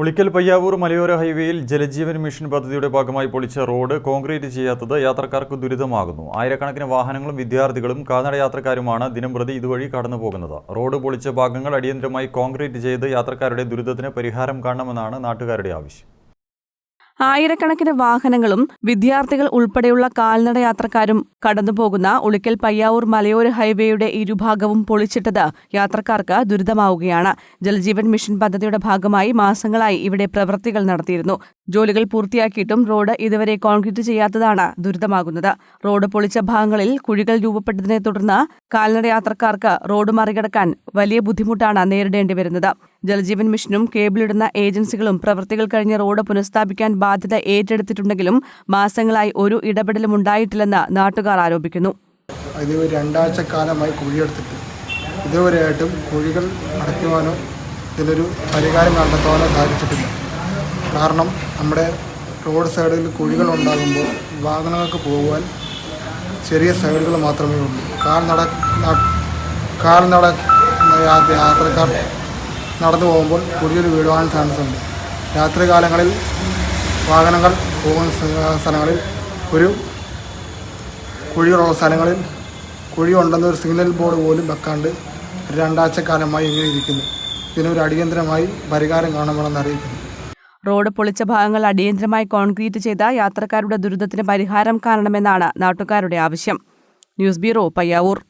ഉളിക്കൽ പയ്യാവൂർ മലയോര ഹൈവേയിൽ ജലജീവൻ മിഷൻ പദ്ധതിയുടെ ഭാഗമായി പൊളിച്ച റോഡ് കോൺക്രീറ്റ് ചെയ്യാത്തത് യാത്രക്കാർക്ക് ദുരിതമാകുന്നു. ആയിരക്കണക്കിന് വാഹനങ്ങളും വിദ്യാർത്ഥികളും കാൽനട യാത്രക്കാരുമാണ് ദിനംപ്രതി ഇതുവഴി കടന്നു പോകുന്നത് റോഡ് പൊളിച്ച ഭാഗങ്ങൾ അടിയന്തരമായി കോൺക്രീറ്റ് ചെയ്ത് യാത്രക്കാരുടെ ദുരിതത്തിന് പരിഹാരം കാണണമെന്നാണ് നാട്ടുകാരുടെ ആവശ്യം. ആയിരക്കണക്കിന് വാഹനങ്ങളും വിദ്യാർത്ഥികൾ ഉൾപ്പെടെയുള്ള കാൽനട യാത്രക്കാരും കടന്നുപോകുന്ന ഉളിക്കൽ പയ്യാവൂർ മലയോര ഹൈവേയുടെ ഇരുഭാഗവും പൊളിച്ചിട്ടത് യാത്രക്കാർക്ക് ദുരിതമാവുകയാണ്. ജലജീവൻ മിഷൻ പദ്ധതിയുടെ ഭാഗമായി മാസങ്ങളായി ഇവിടെ പ്രവൃത്തികൾ നടത്തിയിരുന്നു. ജോലികൾ പൂർത്തിയാക്കിയിട്ടും റോഡ് ഇതുവരെ കോൺക്രീറ്റ് ചെയ്യാത്തതാണ് ദുരിതമാകുന്നത്. റോഡ് പൊളിച്ച ഭാഗങ്ങളിൽ കുഴികൾ രൂപപ്പെട്ടതിനെ തുടർന്ന് കാൽനട യാത്രക്കാർക്ക് റോഡ് മറികടക്കാൻ വലിയ ബുദ്ധിമുട്ടാണ് നേരിടേണ്ടി വരുന്നത്. ജലജീവൻ മിഷനും കേബിളിടുന്ന ഏജൻസികളും പ്രവൃത്തികൾ കഴിഞ്ഞ റോഡ് പുനഃസ്ഥാപിക്കാൻ ബാധ്യത ഏറ്റെടുത്തിട്ടുണ്ടെങ്കിലും മാസങ്ങളായി ഒരു ഇടപെടലും ഉണ്ടായിട്ടില്ലെന്ന് നാട്ടുകാർ ആരോപിക്കുന്നു. ഇത് രണ്ടാഴ്ച കാലമായി കുഴിയെടുത്തിട്ട് ഇതുവരെയായിട്ടും കുഴികൾ അടയ്ക്കുവാനോ ഇതിനൊരു പരിഹാരം കണ്ടെത്തുവാനോ സാധിച്ചിട്ടില്ല. കാരണം നമ്മുടെ റോഡ് സൈഡിൽ കുഴികൾ ഉണ്ടാകുമ്പോൾ വാഹനങ്ങൾക്ക് പോകുവാൻ ചെറിയ സൈഡുകൾ മാത്രമേ ഉള്ളൂ. കാൽനട നട കാൽനട നട യാത്രക്കാർ നടന്നു പോകുമ്പോൾ കുഴിയിൽ വീഴുവാൻ ചാൻസ് ഉണ്ട് രാത്രികാലങ്ങളിൽ വാഹനങ്ങൾ പോകുന്ന സ്ഥ- സ്ഥലങ്ങളിൽ ഒരു കുഴിയുള്ള സ്ഥലങ്ങളിൽ കുഴി സിഗ്നൽ ബോർഡ് പോലും വെക്കാണ്ട് രണ്ടാഴ്ച കാലമായി ഇങ്ങനെ ഇരിക്കുന്നു. ഇതിനൊരു അടിയന്തരമായി പരിഹാരം കാണണമെന്ന് അറിയിക്കുന്നു. റോഡ് പൊളിച്ച ഭാഗങ്ങൾ അടിയന്തരമായി കോൺക്രീറ്റ് ചെയ്ത യാത്രക്കാരുടെ ദുരിതത്തിന് പരിഹാരം കാണണമെന്നാണ് നാട്ടുകാരുടെ ആവശ്യം. News bureau Payyavoor.